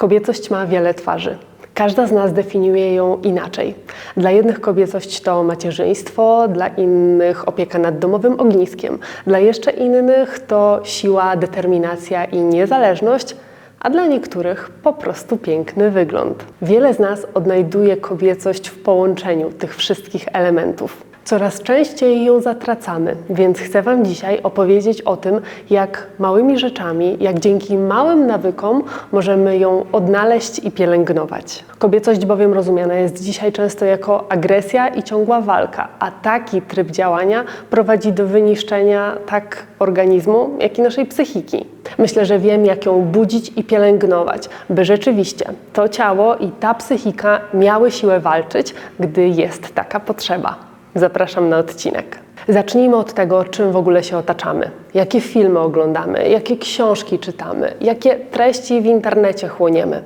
Kobiecość ma wiele twarzy. Każda z nas definiuje ją inaczej. Dla jednych kobiecość to macierzyństwo, dla innych opieka nad domowym ogniskiem, dla jeszcze innych to siła, determinacja i niezależność, a dla niektórych po prostu piękny wygląd. Wiele z nas odnajduje kobiecość w połączeniu tych wszystkich elementów. Coraz częściej ją zatracamy, więc chcę Wam dzisiaj opowiedzieć o tym, jak małymi rzeczami, jak dzięki małym nawykom możemy ją odnaleźć i pielęgnować. Kobiecość bowiem rozumiana jest dzisiaj często jako agresja i ciągła walka, a taki tryb działania prowadzi do wyniszczenia tak organizmu, jak i naszej psychiki. Myślę, że wiem, jak ją budzić i pielęgnować, by rzeczywiście to ciało i ta psychika miały siłę walczyć, gdy jest taka potrzeba. Zapraszam na odcinek. Zacznijmy od tego, czym w ogóle się otaczamy. Jakie filmy oglądamy, jakie książki czytamy, jakie treści w internecie chłoniemy.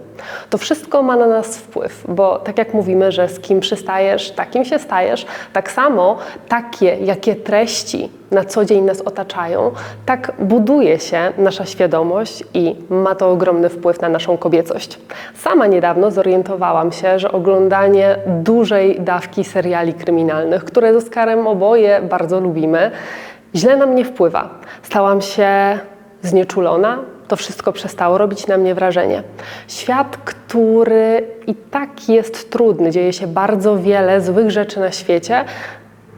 To wszystko ma na nas wpływ, bo tak jak mówimy, że z kim przystajesz, takim się stajesz, tak samo takie, jakie treści na co dzień nas otaczają, tak buduje się nasza świadomość i ma to ogromny wpływ na naszą kobiecość. Sama niedawno zorientowałam się, że oglądanie dużej dawki seriali kryminalnych, które z Oscarem oboje bardzo lubimy, źle na mnie wpływa. Stałam się znieczulona, to wszystko przestało robić na mnie wrażenie. Świat, który i tak jest trudny, dzieje się bardzo wiele złych rzeczy na świecie,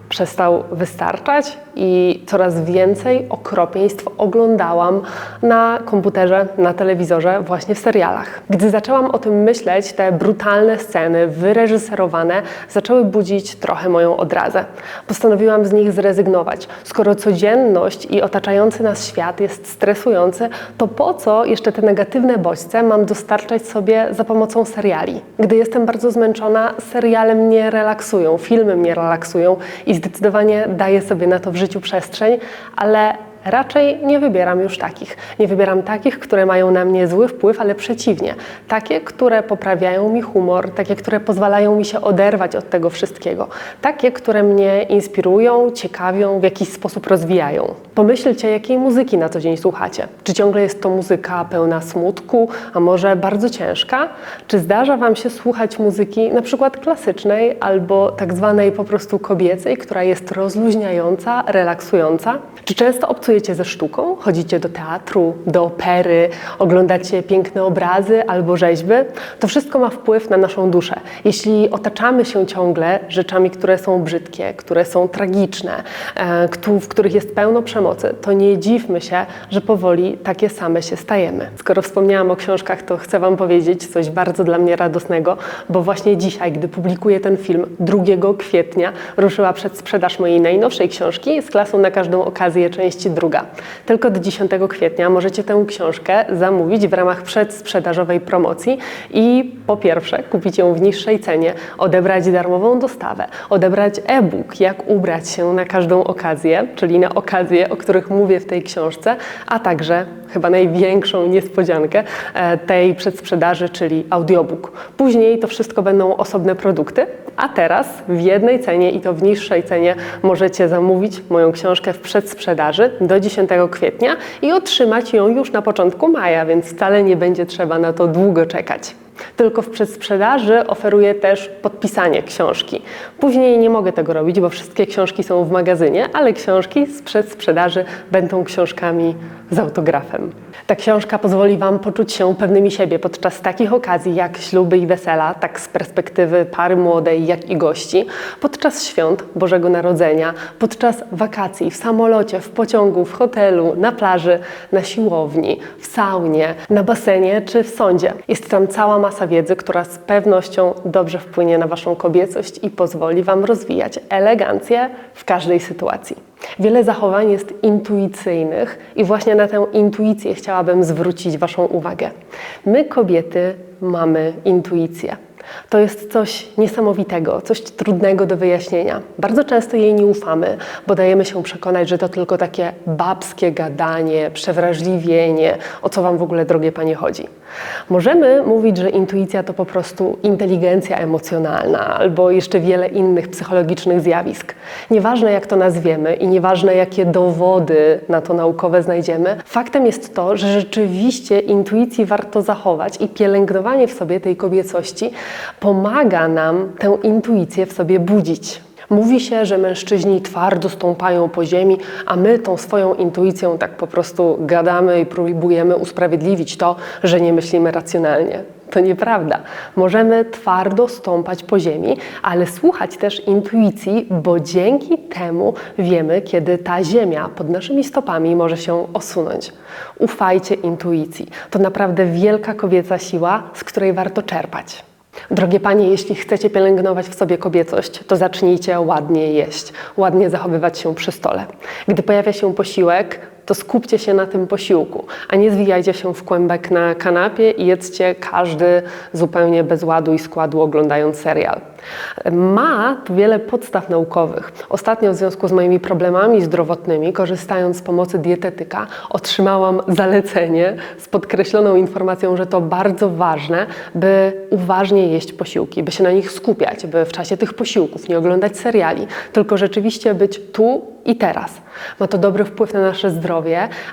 przestał wystarczać i coraz więcej okropieństw oglądałam na komputerze, na telewizorze, właśnie w serialach. Gdy zaczęłam o tym myśleć, te brutalne sceny, wyreżyserowane, zaczęły budzić trochę moją odrazę. Postanowiłam z nich zrezygnować. Skoro codzienność i otaczający nas świat jest stresujący, to po co jeszcze te negatywne bodźce mam dostarczać sobie za pomocą seriali? Gdy jestem bardzo zmęczona, seriale mnie relaksują, filmy mnie relaksują i zdecydowanie daję sobie na to w życiu przestrzeń, ale raczej nie wybieram już takich. Nie wybieram takich, które mają na mnie zły wpływ, ale przeciwnie. Takie, które poprawiają mi humor, takie, które pozwalają mi się oderwać od tego wszystkiego. Takie, które mnie inspirują, ciekawią, w jakiś sposób rozwijają. Pomyślcie, jakiej muzyki na co dzień słuchacie. Czy ciągle jest to muzyka pełna smutku, a może bardzo ciężka? Czy zdarza Wam się słuchać muzyki na przykład klasycznej albo tak zwanej po prostu kobiecej, która jest rozluźniająca, relaksująca? Czy często obcujecie ze sztuką? Chodzicie do teatru, do opery, oglądacie piękne obrazy albo rzeźby? To wszystko ma wpływ na naszą duszę. Jeśli otaczamy się ciągle rzeczami, które są brzydkie, które są tragiczne, e, w których jest pełno przemocy, to nie dziwmy się, że powoli takie same się stajemy. Skoro wspomniałam o książkach, to chcę Wam powiedzieć coś bardzo dla mnie radosnego, bo właśnie dzisiaj, gdy publikuję ten film, 2 kwietnia, ruszyła przedsprzedaż mojej najnowszej książki z klasą na każdą okazję, część druga. Tylko do 10 kwietnia możecie tę książkę zamówić w ramach przedsprzedażowej promocji i po pierwsze kupić ją w niższej cenie, odebrać darmową dostawę, odebrać e-book, jak ubrać się na każdą okazję, czyli na okazje, o których mówię w tej książce, a także chyba największą niespodziankę e, tej przedsprzedaży, czyli audiobook. Później to wszystko będą osobne produkty, a teraz w jednej cenie i to w niższej cenie możecie zamówić moją książkę w przedsprzedaży do 10 kwietnia i otrzymać ją już na początku maja, więc wcale nie będzie trzeba na to długo czekać. Tylko w przedsprzedaży oferuję też podpisanie książki. Później nie mogę tego robić, bo wszystkie książki są w magazynie, ale książki z przedsprzedaży będą książkami z autografem. Ta książka pozwoli Wam poczuć się pewnymi siebie podczas takich okazji jak śluby i wesela, tak z perspektywy pary młodej, jak i gości, podczas świąt Bożego Narodzenia, podczas wakacji w samolocie, w pociągu, w hotelu, na plaży, na siłowni, w saunie, na basenie czy w sądzie. Jest tam cała masa wiedzy, która z pewnością dobrze wpłynie na Waszą kobiecość i pozwoli Wam rozwijać elegancję w każdej sytuacji. Wiele zachowań jest intuicyjnych i właśnie na tę intuicję chciałabym zwrócić Waszą uwagę. My, kobiety, mamy intuicję. To jest coś niesamowitego, coś trudnego do wyjaśnienia. Bardzo często jej nie ufamy, bo dajemy się przekonać, że to tylko takie babskie gadanie, przewrażliwienie, o co Wam w ogóle, drogie Panie, chodzi. Możemy mówić, że intuicja to po prostu inteligencja emocjonalna albo jeszcze wiele innych psychologicznych zjawisk. Nieważne jak to nazwiemy i nieważne jakie dowody na to naukowe znajdziemy, faktem jest to, że rzeczywiście intuicji warto zachować i pielęgnowanie w sobie tej kobiecości pomaga nam tę intuicję w sobie budzić. Mówi się, że mężczyźni twardo stąpają po ziemi, a my tą swoją intuicją tak po prostu gadamy i próbujemy usprawiedliwić to, że nie myślimy racjonalnie. To nieprawda. Możemy twardo stąpać po ziemi, ale słuchać też intuicji, bo dzięki temu wiemy, kiedy ta ziemia pod naszymi stopami może się osunąć. Ufajcie intuicji. To naprawdę wielka kobieca siła, z której warto czerpać. Drogie panie, jeśli chcecie pielęgnować w sobie kobiecość, to zacznijcie ładnie jeść, ładnie zachowywać się przy stole. Gdy pojawia się posiłek, to skupcie się na tym posiłku, a nie zwijajcie się w kłębek na kanapie i jedzcie każdy zupełnie bez ładu i składu oglądając serial. Ma tu wiele podstaw naukowych. Ostatnio w związku z moimi problemami zdrowotnymi, korzystając z pomocy dietetyka, otrzymałam zalecenie z podkreśloną informacją, że to bardzo ważne, by uważnie jeść posiłki, by się na nich skupiać, by w czasie tych posiłków nie oglądać seriali, tylko rzeczywiście być tu i teraz. Ma to dobry wpływ na nasze zdrowie,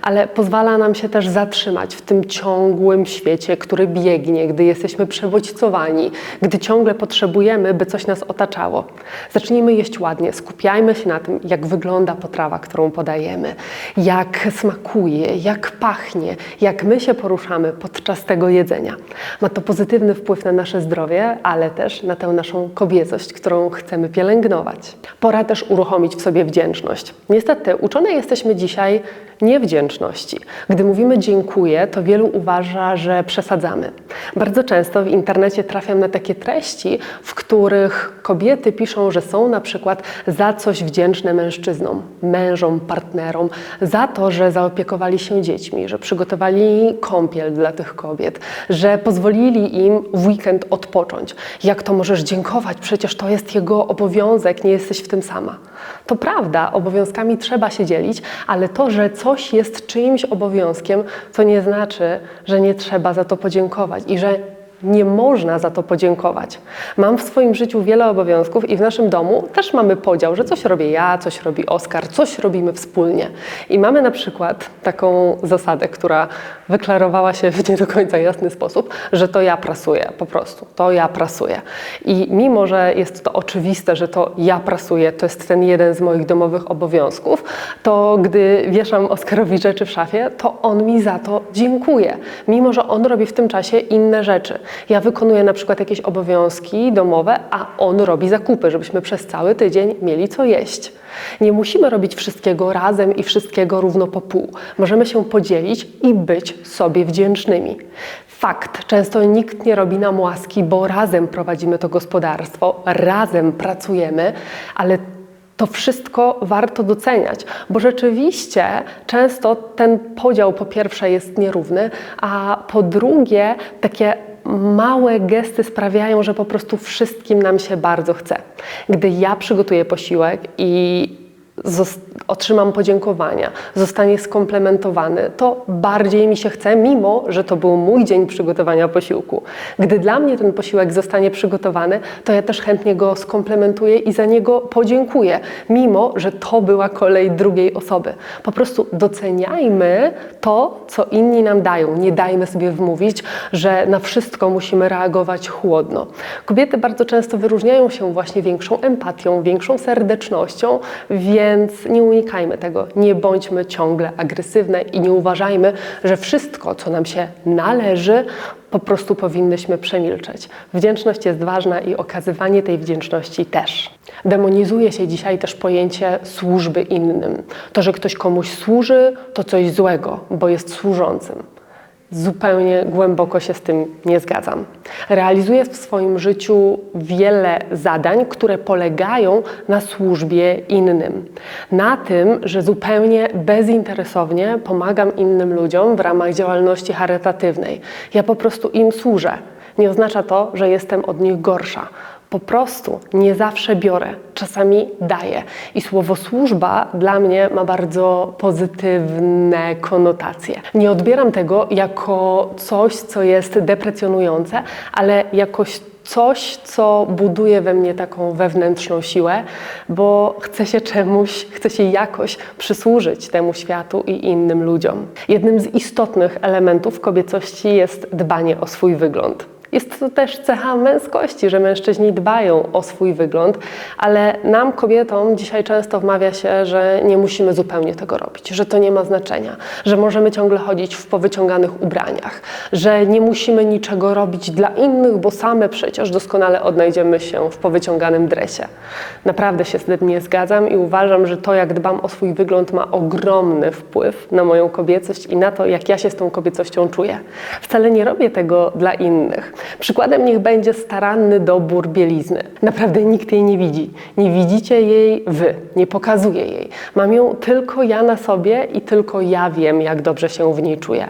ale pozwala nam się też zatrzymać w tym ciągłym świecie, który biegnie, gdy jesteśmy przebodźcowani, gdy ciągle potrzebujemy, by coś nas otaczało. Zacznijmy jeść ładnie, skupiajmy się na tym, jak wygląda potrawa, którą podajemy, jak smakuje, jak pachnie, jak my się poruszamy podczas tego jedzenia. Ma to pozytywny wpływ na nasze zdrowie, ale też na tę naszą kobiecość, którą chcemy pielęgnować. Pora też uruchomić w sobie wdzięczność. Niestety, uczone jesteśmy dzisiaj niewdzięczności. Gdy mówimy dziękuję, to wielu uważa, że przesadzamy. Bardzo często w internecie trafiam na takie treści, w których kobiety piszą, że są na przykład za coś wdzięczne mężczyznom, mężom, partnerom, za to, że zaopiekowali się dziećmi, że przygotowali kąpiel dla tych kobiet, że pozwolili im w weekend odpocząć. Jak to możesz dziękować? Przecież to jest jego obowiązek, nie jesteś w tym sama. To prawda, obowiązkami trzeba się dzielić, ale to, że coś jest czyimś obowiązkiem, to nie znaczy, że nie trzeba za to podziękować i że nie można za to podziękować. Mam w swoim życiu wiele obowiązków i w naszym domu też mamy podział, że coś robię ja, coś robi Oskar, coś robimy wspólnie. I mamy na przykład taką zasadę, która wyklarowała się w nie do końca jasny sposób, że to ja prasuję, po prostu, to ja prasuję. I mimo, że jest to oczywiste, że to ja prasuję, to jest ten jeden z moich domowych obowiązków, to gdy wieszam Oskarowi rzeczy w szafie, to on mi za to dziękuje, mimo że on robi w tym czasie inne rzeczy. Ja wykonuję na przykład jakieś obowiązki domowe, a on robi zakupy, żebyśmy przez cały tydzień mieli co jeść. Nie musimy robić wszystkiego razem i wszystkiego równo po pół. Możemy się podzielić i być sobie wdzięcznymi. Fakt, często nikt nie robi nam łaski, bo razem prowadzimy to gospodarstwo, razem pracujemy, ale to wszystko warto doceniać, bo rzeczywiście często ten podział po pierwsze jest nierówny, a po drugie takie małe gesty sprawiają, że po prostu wszystkim nam się bardzo chce. Gdy ja przygotuję posiłek i otrzymam podziękowania, zostanie skomplementowany, to bardziej mi się chce, mimo że to był mój dzień przygotowania posiłku. Gdy dla mnie ten posiłek zostanie przygotowany, to ja też chętnie go skomplementuję i za niego podziękuję, mimo że to była kolej drugiej osoby. Po prostu doceniajmy to, co inni nam dają. Nie dajmy sobie wmówić, że na wszystko musimy reagować chłodno. Kobiety bardzo często wyróżniają się właśnie większą empatią, większą serdecznością, więc nie unikajmy tego. Nie bądźmy ciągle agresywne i nie uważajmy, że wszystko, co nam się należy, po prostu powinnyśmy przemilczeć. Wdzięczność jest ważna i okazywanie tej wdzięczności też. Demonizuje się dzisiaj też pojęcie służby innym. To, że ktoś komuś służy, to coś złego, bo jest służącym. Zupełnie głęboko się z tym nie zgadzam. Realizuję w swoim życiu wiele zadań, które polegają na służbie innym. Na tym, że zupełnie bezinteresownie pomagam innym ludziom w ramach działalności charytatywnej. Ja po prostu im służę. Nie oznacza to, że jestem od nich gorsza. Po prostu nie zawsze biorę, czasami daję. I słowo służba dla mnie ma bardzo pozytywne konotacje. Nie odbieram tego jako coś, co jest deprecjonujące, ale jakoś coś, co buduje we mnie taką wewnętrzną siłę, bo chcę się czemuś, chcę się jakoś przysłużyć temu światu i innym ludziom. Jednym z istotnych elementów kobiecości jest dbanie o swój wygląd. Jest to też cecha męskości, że mężczyźni dbają o swój wygląd, ale nam, kobietom, dzisiaj często wmawia się, że nie musimy zupełnie tego robić, że to nie ma znaczenia, że możemy ciągle chodzić w powyciąganych ubraniach, że nie musimy niczego robić dla innych, bo same przecież doskonale odnajdziemy się w powyciąganym dresie. Naprawdę się z tym nie zgadzam i uważam, że to, jak dbam o swój wygląd, ma ogromny wpływ na moją kobiecość i na to, jak ja się z tą kobiecością czuję. Wcale nie robię tego dla innych. Przykładem niech będzie staranny dobór bielizny. Naprawdę nikt jej nie widzi. Nie widzicie jej wy, nie pokazuję jej. Mam ją tylko ja na sobie i tylko ja wiem, jak dobrze się w niej czuję.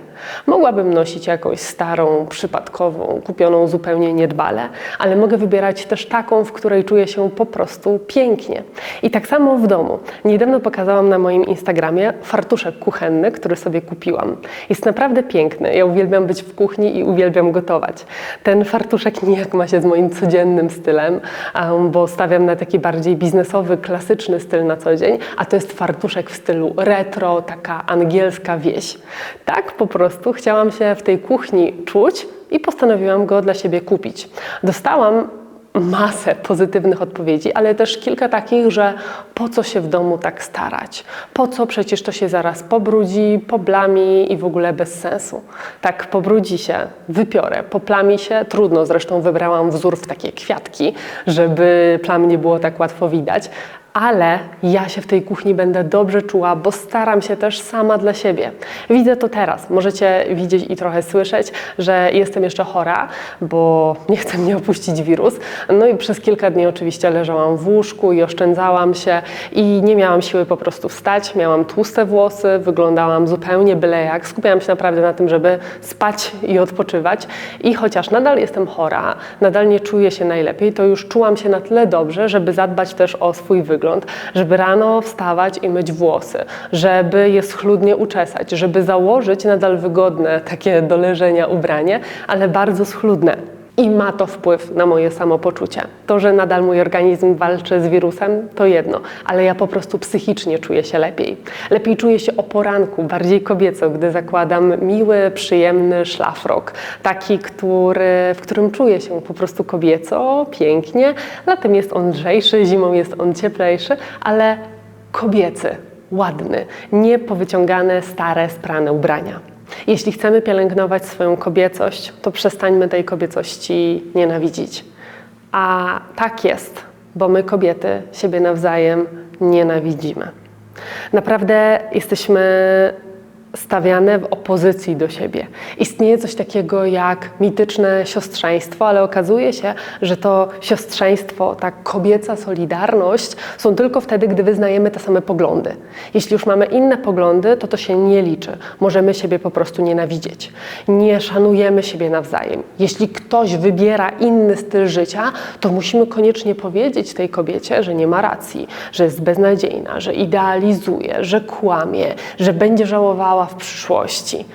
Mogłabym nosić jakąś starą, przypadkową, kupioną zupełnie niedbale, ale mogę wybierać też taką, w której czuję się po prostu pięknie. I tak samo w domu. Niedawno pokazałam na moim Instagramie fartuszek kuchenny, który sobie kupiłam. Jest naprawdę piękny. Ja uwielbiam być w kuchni i uwielbiam gotować. Ten fartuszek nijak ma się z moim codziennym stylem, bo stawiam na taki bardziej biznesowy, klasyczny styl na co dzień, a to jest fartuszek w stylu retro, taka angielska wieś. Tak po prostu chciałam się w tej kuchni czuć i postanowiłam go dla siebie kupić. Dostałam masę pozytywnych odpowiedzi, ale też kilka takich, że po co się w domu tak starać? Po co przecież to się zaraz pobrudzi, poblami i w ogóle bez sensu. Tak pobrudzi się, wypiorę, poplami się, trudno, zresztą wybrałam wzór w takie kwiatki, żeby plam nie było tak łatwo widać, ale ja się w tej kuchni będę dobrze czuła, bo staram się też sama dla siebie. Widzę to teraz. Możecie widzieć i trochę słyszeć, że jestem jeszcze chora, bo nie chce mnie opuścić wirus. No i przez kilka dni oczywiście leżałam w łóżku i oszczędzałam się i nie miałam siły po prostu wstać. Miałam tłuste włosy, wyglądałam zupełnie byle jak. Skupiałam się naprawdę na tym, żeby spać i odpoczywać. I chociaż nadal jestem chora, nadal nie czuję się najlepiej, to już czułam się na tyle dobrze, żeby zadbać też o swój wygląd wygląd, żeby rano wstawać i myć włosy, żeby je schludnie uczesać, żeby założyć nadal wygodne takie do leżenia ubranie, ale bardzo schludne. I ma to wpływ na moje samopoczucie. To, że nadal mój organizm walczy z wirusem, to jedno, ale ja po prostu psychicznie czuję się lepiej. Lepiej czuję się o poranku, bardziej kobieco, gdy zakładam miły, przyjemny szlafrok. Taki, który, w którym czuję się po prostu kobieco, pięknie. Latem jest on lżejszy, zimą jest on cieplejszy, ale kobiecy, ładny, nie powyciągane, stare, sprane ubrania. Jeśli chcemy pielęgnować swoją kobiecość, to przestańmy tej kobiecości nienawidzić. A tak jest, bo my kobiety siebie nawzajem nienawidzimy. Naprawdę jesteśmy stawiane w opozycji do siebie. Istnieje coś takiego jak mityczne siostrzeństwo, ale okazuje się, że to siostrzeństwo, ta kobieca solidarność są tylko wtedy, gdy wyznajemy te same poglądy. Jeśli już mamy inne poglądy, to to się nie liczy. Możemy siebie po prostu nienawidzieć. Nie szanujemy siebie nawzajem. Jeśli ktoś wybiera inny styl życia, to musimy koniecznie powiedzieć tej kobiecie, że nie ma racji, że jest beznadziejna, że idealizuje, że kłamie, że będzie żałowała w przyszłości.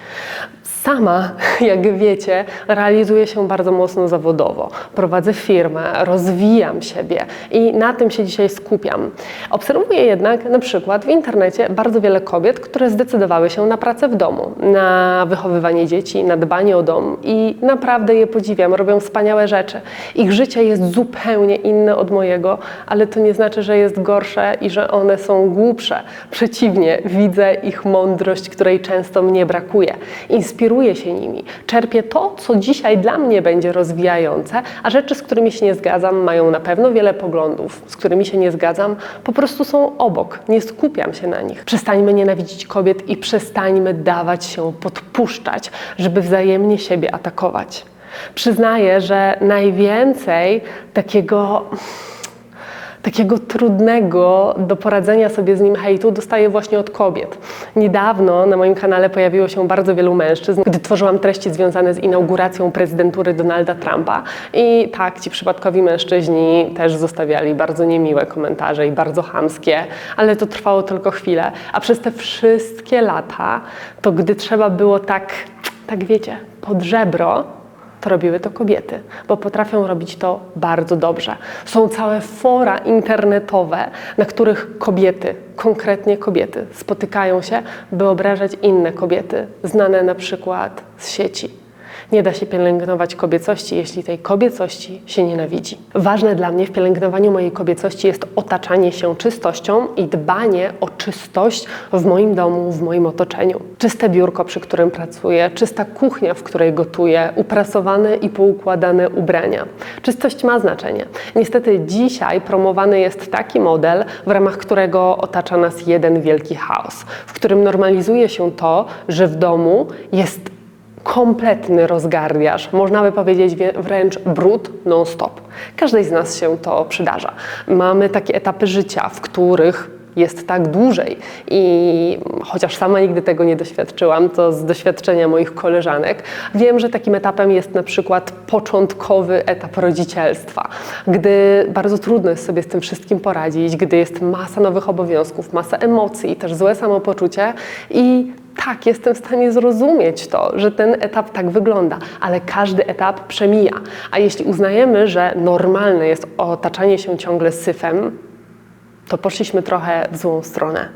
Sama, jak wiecie, realizuję się bardzo mocno zawodowo. Prowadzę firmę, rozwijam siebie i na tym się dzisiaj skupiam. Obserwuję jednak na przykład w internecie bardzo wiele kobiet, które zdecydowały się na pracę w domu, na wychowywanie dzieci, na dbanie o dom i naprawdę je podziwiam, robią wspaniałe rzeczy. Ich życie jest zupełnie inne od mojego, ale to nie znaczy, że jest gorsze i że one są głupsze. Przeciwnie, widzę ich mądrość, której często mnie brakuje. Inspiruję kieruję się nimi. Czerpię to, co dzisiaj dla mnie będzie rozwijające, a rzeczy, z którymi się nie zgadzam, mają na pewno wiele poglądów, z którymi się nie zgadzam, po prostu są obok. Nie skupiam się na nich. Przestańmy nienawidzić kobiet i przestańmy dawać się podpuszczać, żeby wzajemnie siebie atakować. Przyznaję, że najwięcej takiego takiego trudnego do poradzenia sobie z nim hejtu dostaję właśnie od kobiet. Niedawno na moim kanale pojawiło się bardzo wielu mężczyzn, gdy tworzyłam treści związane z inauguracją prezydentury Donalda Trumpa. I tak, ci przypadkowi mężczyźni też zostawiali bardzo niemiłe komentarze i bardzo chamskie, ale to trwało tylko chwilę. A przez te wszystkie lata, to gdy trzeba było tak, tak wiecie, pod żebro, to robiły to kobiety, bo potrafią robić to bardzo dobrze. Są całe fora internetowe, na których kobiety, konkretnie kobiety, spotykają się, by obrażać inne kobiety, znane na przykład z sieci. Nie da się pielęgnować kobiecości, jeśli tej kobiecości się nienawidzi. Ważne dla mnie w pielęgnowaniu mojej kobiecości jest otaczanie się czystością i dbanie o czystość w moim domu, w moim otoczeniu. Czyste biurko, przy którym pracuję, czysta kuchnia, w której gotuję, uprasowane i poukładane ubrania. Czystość ma znaczenie. Niestety dzisiaj promowany jest taki model, w ramach którego otacza nas jeden wielki chaos, w którym normalizuje się to, że w domu jest kompletny rozgardiaż, można by powiedzieć wie- wręcz brud non-stop. Każdej z nas się to przydarza. Mamy takie etapy życia, w których jest tak dłużej i chociaż sama nigdy tego nie doświadczyłam, to z doświadczenia moich koleżanek wiem, że takim etapem jest na przykład początkowy etap rodzicielstwa, gdy bardzo trudno jest sobie z tym wszystkim poradzić, gdy jest masa nowych obowiązków, masa emocji, też złe samopoczucie i tak, jestem w stanie zrozumieć to, że ten etap tak wygląda, ale każdy etap przemija. A jeśli uznajemy, że normalne jest otaczanie się ciągle syfem, to poszliśmy trochę w złą stronę,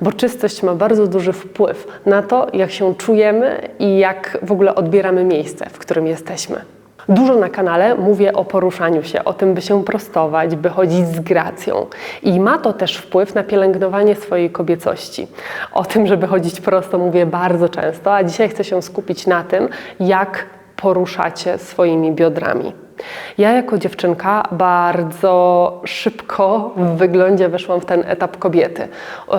bo czystość ma bardzo duży wpływ na to, jak się czujemy i jak w ogóle odbieramy miejsce, w którym jesteśmy. Dużo na kanale mówię o poruszaniu się, o tym, by się prostować, by chodzić z gracją. I ma to też wpływ na pielęgnowanie swojej kobiecości. O tym, żeby chodzić prosto, mówię bardzo często, a dzisiaj chcę się skupić na tym, jak poruszacie swoimi biodrami. Ja jako dziewczynka bardzo szybko w wyglądzie weszłam w ten etap kobiety.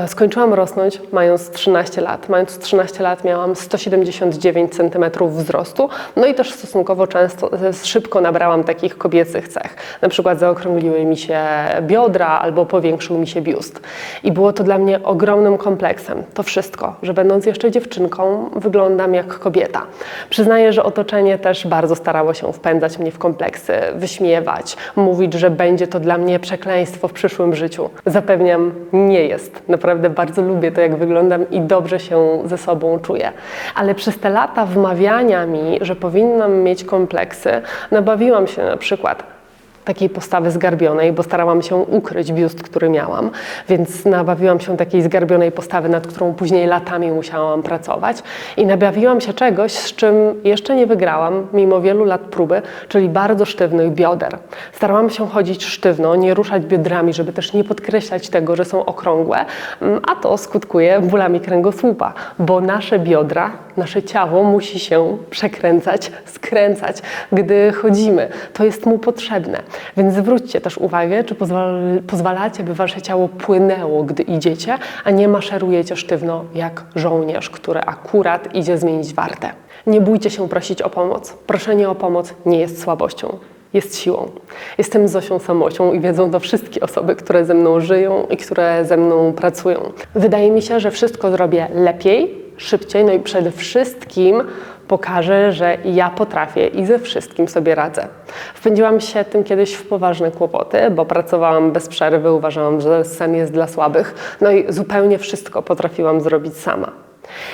Skończyłam rosnąć mając 13 lat. Mając 13 lat miałam 179 cm wzrostu, no i też stosunkowo często, szybko nabrałam takich kobiecych cech. Na przykład zaokrągliły mi się biodra albo powiększył mi się biust. I było to dla mnie ogromnym kompleksem. To wszystko, że będąc jeszcze dziewczynką wyglądam jak kobieta. Przyznaję, że otoczenie też bardzo starało się wpędzać mnie w kompleksy, wyśmiewać, mówić, że będzie to dla mnie przekleństwo w przyszłym życiu. Zapewniam, nie jest. Naprawdę bardzo lubię to, jak wyglądam i dobrze się ze sobą czuję. Ale przez te lata wmawiania mi, że powinnam mieć kompleksy, nabawiłam się na przykład takiej postawy zgarbionej, bo starałam się ukryć biust, który miałam, więc nabawiłam się takiej zgarbionej postawy, nad którą później latami musiałam pracować i nabawiłam się czegoś, z czym jeszcze nie wygrałam, mimo wielu lat próby, czyli bardzo sztywnych bioder. Starałam się chodzić sztywno, nie ruszać biodrami, żeby też nie podkreślać tego, że są okrągłe, mm, a to skutkuje bólami kręgosłupa, bo nasze biodra, nasze ciało musi się przekręcać, skręcać, gdy chodzimy. To jest mu potrzebne. Więc zwróćcie też uwagę, czy pozwal, pozwalacie, by wasze ciało płynęło, gdy idziecie, a nie maszerujecie sztywno jak żołnierz, który akurat idzie zmienić wartę. Nie bójcie się prosić o pomoc. Proszenie o pomoc nie jest słabością. Jest siłą. Jestem Zosią Samocią i wiedzą to wszystkie osoby, które ze mną żyją i które ze mną pracują. Wydaje mi się, że wszystko zrobię lepiej, szybciej, no i przede wszystkim pokażę, że ja potrafię i ze wszystkim sobie radzę. Wpędziłam się tym kiedyś w poważne kłopoty, bo pracowałam bez przerwy, uważałam, że sen jest dla słabych, no i zupełnie wszystko potrafiłam zrobić sama.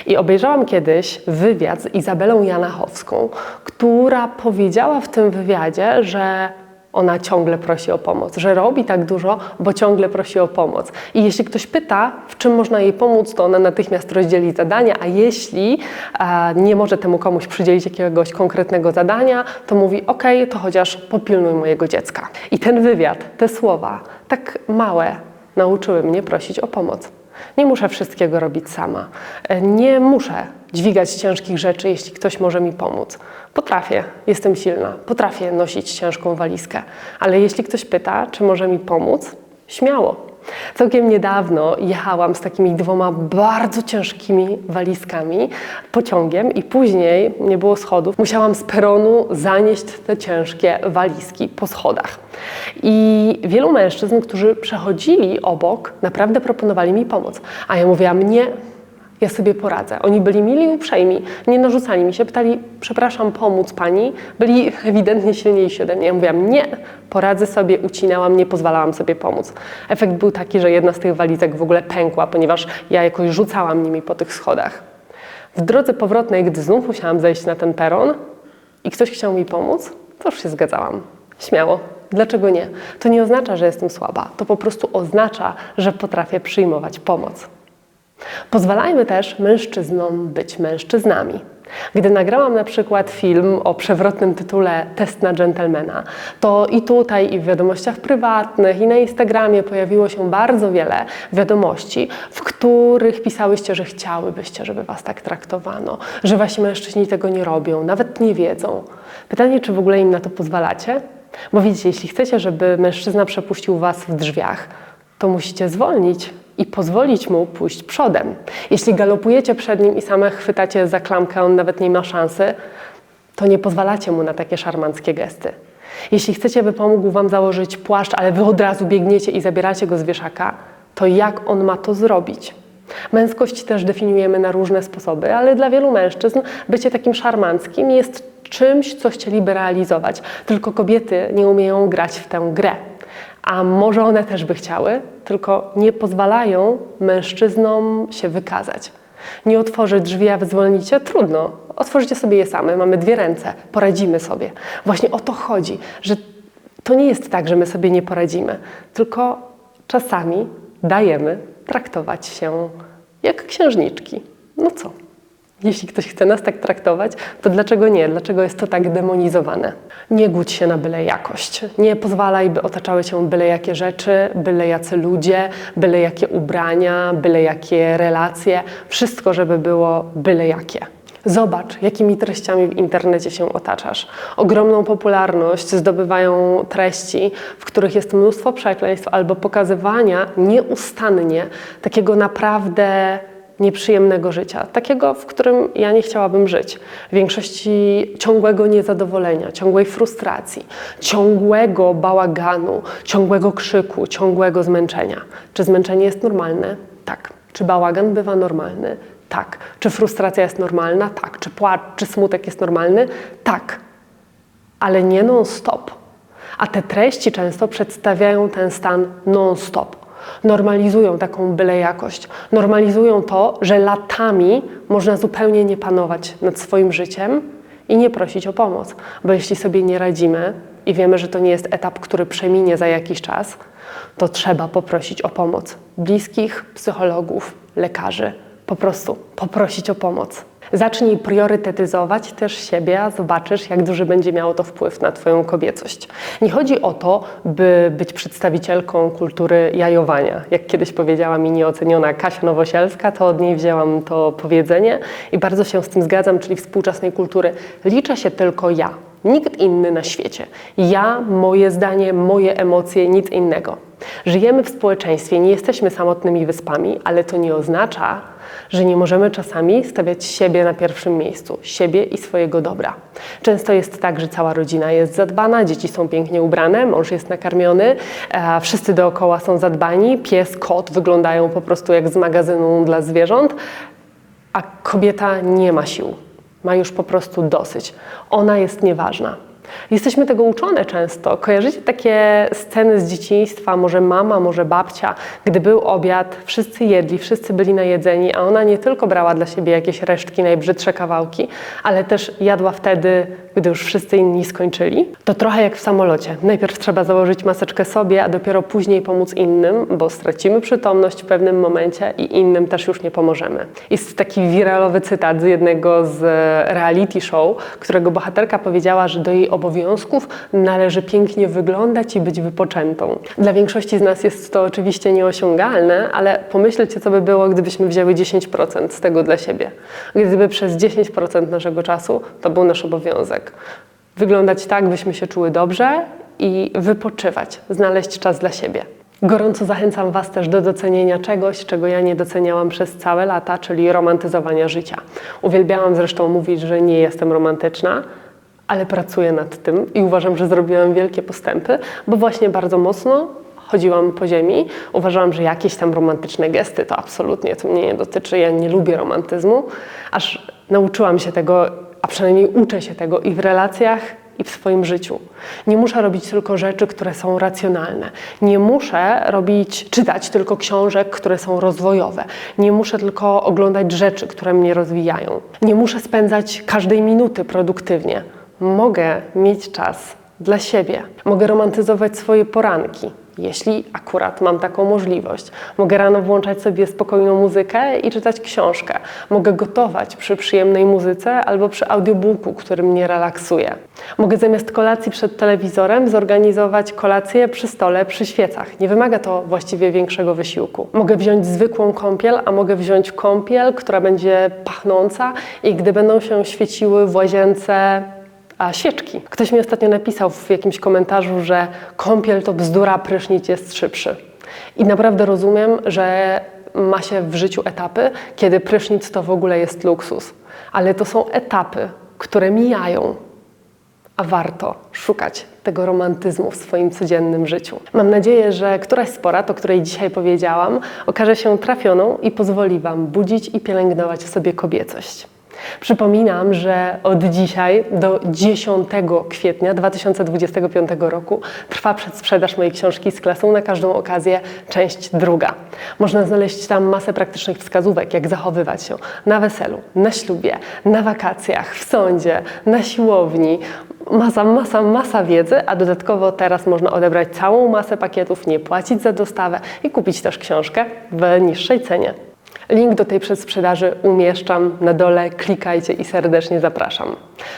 I obejrzałam kiedyś wywiad z Izabelą Janachowską, która powiedziała w tym wywiadzie, że ona ciągle prosi o pomoc, że robi tak dużo, bo ciągle prosi o pomoc. I jeśli ktoś pyta, w czym można jej pomóc, to ona natychmiast rozdzieli zadania, a jeśli e, nie może temu komuś przydzielić jakiegoś konkretnego zadania, to mówi: OK, to chociaż popilnuj mojego dziecka. I ten wywiad, te słowa, tak małe, nauczyły mnie prosić o pomoc. Nie muszę wszystkiego robić sama. E, Nie muszę dźwigać ciężkich rzeczy, jeśli ktoś może mi pomóc. Potrafię, jestem silna, potrafię nosić ciężką walizkę, ale jeśli ktoś pyta, czy może mi pomóc, śmiało. Całkiem niedawno jechałam z takimi dwoma bardzo ciężkimi walizkami pociągiem i później nie było schodów. Musiałam z peronu zanieść te ciężkie walizki po schodach. I wielu mężczyzn, którzy przechodzili obok, naprawdę proponowali mi pomoc. A ja mówiłam, nie, ja sobie poradzę. Oni byli mili i uprzejmi, nie narzucali mi się, pytali, przepraszam, pomóc pani. Byli ewidentnie silniejsi ode mnie. Ja mówiłam, nie, poradzę sobie, ucinałam, nie pozwalałam sobie pomóc. Efekt był taki, że jedna z tych walizek w ogóle pękła, ponieważ ja jakoś rzucałam nimi po tych schodach. W drodze powrotnej, gdy znów musiałam zejść na ten peron i ktoś chciał mi pomóc, to już się zgadzałam. Śmiało. Dlaczego nie? To nie oznacza, że jestem słaba. To po prostu oznacza, że potrafię przyjmować pomoc. Pozwalajmy też mężczyznom być mężczyznami. Gdy nagrałam na przykład film o przewrotnym tytule Test na dżentelmena, to i tutaj, i w wiadomościach prywatnych, i na Instagramie pojawiło się bardzo wiele wiadomości, w których pisałyście, że chciałybyście, żeby was tak traktowano, że wasi mężczyźni tego nie robią, nawet nie wiedzą. Pytanie, czy w ogóle im na to pozwalacie? Bo widzicie, jeśli chcecie, żeby mężczyzna przepuścił was w drzwiach, to musicie zwolnić i pozwolić mu pójść przodem. Jeśli galopujecie przed nim i same chwytacie za klamkę, on nawet nie ma szansy, to nie pozwalacie mu na takie szarmanckie gesty. Jeśli chcecie, by pomógł wam założyć płaszcz, ale wy od razu biegniecie i zabieracie go z wieszaka, to jak on ma to zrobić? Męskość też definiujemy na różne sposoby, ale dla wielu mężczyzn bycie takim szarmanckim jest czymś, co chcieliby realizować. Tylko kobiety nie umieją grać w tę grę. A może one też by chciały, tylko nie pozwalają mężczyznom się wykazać. Nie otworzy drzwi, a wy zwolnicie? Trudno. Otworzycie sobie je same. Mamy dwie ręce, poradzimy sobie. Właśnie o to chodzi, że to nie jest tak, że my sobie nie poradzimy, tylko czasami dajemy traktować się jak księżniczki. No co? Jeśli ktoś chce nas tak traktować, to dlaczego nie? Dlaczego jest to tak demonizowane? Nie głódź się na byle jakość. Nie pozwalaj, by otaczały cię byle jakie rzeczy, byle jacy ludzie, byle jakie ubrania, byle jakie relacje. Wszystko, żeby było byle jakie. Zobacz, jakimi treściami w internecie się otaczasz. Ogromną popularność zdobywają treści, w których jest mnóstwo przekleństw albo pokazywania nieustannie takiego naprawdę nieprzyjemnego życia, takiego, w którym ja nie chciałabym żyć. W większości ciągłego niezadowolenia, ciągłej frustracji, ciągłego bałaganu, ciągłego krzyku, ciągłego zmęczenia. Czy zmęczenie jest normalne? Tak. Czy bałagan bywa normalny? Tak. Czy frustracja jest normalna? Tak. Czy płacz, czy smutek jest normalny? Tak. Ale nie non-stop. A te treści często przedstawiają ten stan non-stop normalizują taką byle jakość. Normalizują to, że latami można zupełnie nie panować nad swoim życiem i nie prosić o pomoc. Bo jeśli sobie nie radzimy i wiemy, że to nie jest etap, który przeminie za jakiś czas, to trzeba poprosić o pomoc bliskich, psychologów, lekarzy. Po prostu poprosić o pomoc. Zacznij priorytetyzować też siebie, a zobaczysz, jak duży będzie miało to wpływ na Twoją kobiecość. Nie chodzi o to, by być przedstawicielką kultury jajowania. Jak kiedyś powiedziała mi nieoceniona Kasia Nowosielska, to od niej wzięłam to powiedzenie i bardzo się z tym zgadzam, czyli współczesnej kultury. Liczę się tylko ja, nikt inny na świecie. Ja, moje zdanie, moje emocje, nic innego. Żyjemy w społeczeństwie, nie jesteśmy samotnymi wyspami, ale to nie oznacza, że nie możemy czasami stawiać siebie na pierwszym miejscu, siebie i swojego dobra. Często jest tak, że cała rodzina jest zadbana, dzieci są pięknie ubrane, mąż jest nakarmiony, e, wszyscy dookoła są zadbani, pies, kot wyglądają po prostu jak z magazynu dla zwierząt, a kobieta nie ma sił, ma już po prostu dosyć. Ona jest nieważna. Jesteśmy tego uczone często. Kojarzycie takie sceny z dzieciństwa, może mama, może babcia, gdy był obiad, wszyscy jedli, wszyscy byli najedzeni, a ona nie tylko brała dla siebie jakieś resztki, najbrzydsze kawałki, ale też jadła wtedy, gdy już wszyscy inni skończyli. To trochę jak w samolocie. Najpierw trzeba założyć maseczkę sobie, a dopiero później pomóc innym, bo stracimy przytomność w pewnym momencie i innym też już nie pomożemy. Jest taki wiralowy cytat z jednego z reality show, którego bohaterka powiedziała, że do jej obowiązków należy pięknie wyglądać i być wypoczętą. Dla większości z nas jest to oczywiście nieosiągalne, ale pomyślcie, co by było, gdybyśmy wzięły 10% z tego dla siebie. Gdyby przez 10% naszego czasu to był nasz obowiązek. Wyglądać tak, byśmy się czuły dobrze i wypoczywać, znaleźć czas dla siebie. Gorąco zachęcam Was też do docenienia czegoś, czego ja nie doceniałam przez całe lata, czyli romantyzowania życia. Uwielbiałam zresztą mówić, że nie jestem romantyczna, ale pracuję nad tym i uważam, że zrobiłam wielkie postępy, bo właśnie bardzo mocno chodziłam po ziemi. Uważałam, że jakieś tam romantyczne gesty to absolutnie to mnie nie dotyczy. Ja nie lubię romantyzmu, aż nauczyłam się tego, a przynajmniej uczę się tego i w relacjach, i w swoim życiu. Nie muszę robić tylko rzeczy, które są racjonalne. Nie muszę robić, czytać tylko książek, które są rozwojowe. Nie muszę tylko oglądać rzeczy, które mnie rozwijają. Nie muszę spędzać każdej minuty produktywnie. Mogę mieć czas dla siebie. Mogę romantyzować swoje poranki, jeśli akurat mam taką możliwość. Mogę rano włączać sobie spokojną muzykę i czytać książkę. Mogę gotować przy przyjemnej muzyce albo przy audiobooku, który mnie relaksuje. Mogę zamiast kolacji przed telewizorem zorganizować kolację przy stole, przy świecach. Nie wymaga to właściwie większego wysiłku. Mogę wziąć zwykłą kąpiel, a mogę wziąć kąpiel, która będzie pachnąca i gdy będą się świeciły w łazience a świeczki. Ktoś mi ostatnio napisał w jakimś komentarzu, że kąpiel to bzdura, prysznic jest szybszy. I naprawdę rozumiem, że ma się w życiu etapy, kiedy prysznic to w ogóle jest luksus. Ale to są etapy, które mijają, a warto szukać tego romantyzmu w swoim codziennym życiu. Mam nadzieję, że któraś z porad, o której dzisiaj powiedziałam, okaże się trafioną i pozwoli Wam budzić i pielęgnować sobie kobiecość. Przypominam, że od dzisiaj do 10 kwietnia 2025 roku trwa przedsprzedaż mojej książki z klasą na każdą okazję, część druga. Można znaleźć tam masę praktycznych wskazówek, jak zachowywać się na weselu, na ślubie, na wakacjach, w sądzie, na siłowni. Masa, masa, masa wiedzy, a dodatkowo teraz można odebrać całą masę pakietów, nie płacić za dostawę i kupić też książkę w niższej cenie. Link do tej przedsprzedaży umieszczam na dole, klikajcie i serdecznie zapraszam.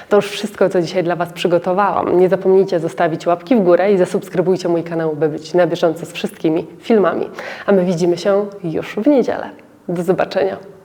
To już wszystko, co dzisiaj dla Was przygotowałam. Nie zapomnijcie zostawić łapki w górę i zasubskrybujcie mój kanał, by być na bieżąco z wszystkimi filmami. A my widzimy się już w niedzielę. Do zobaczenia.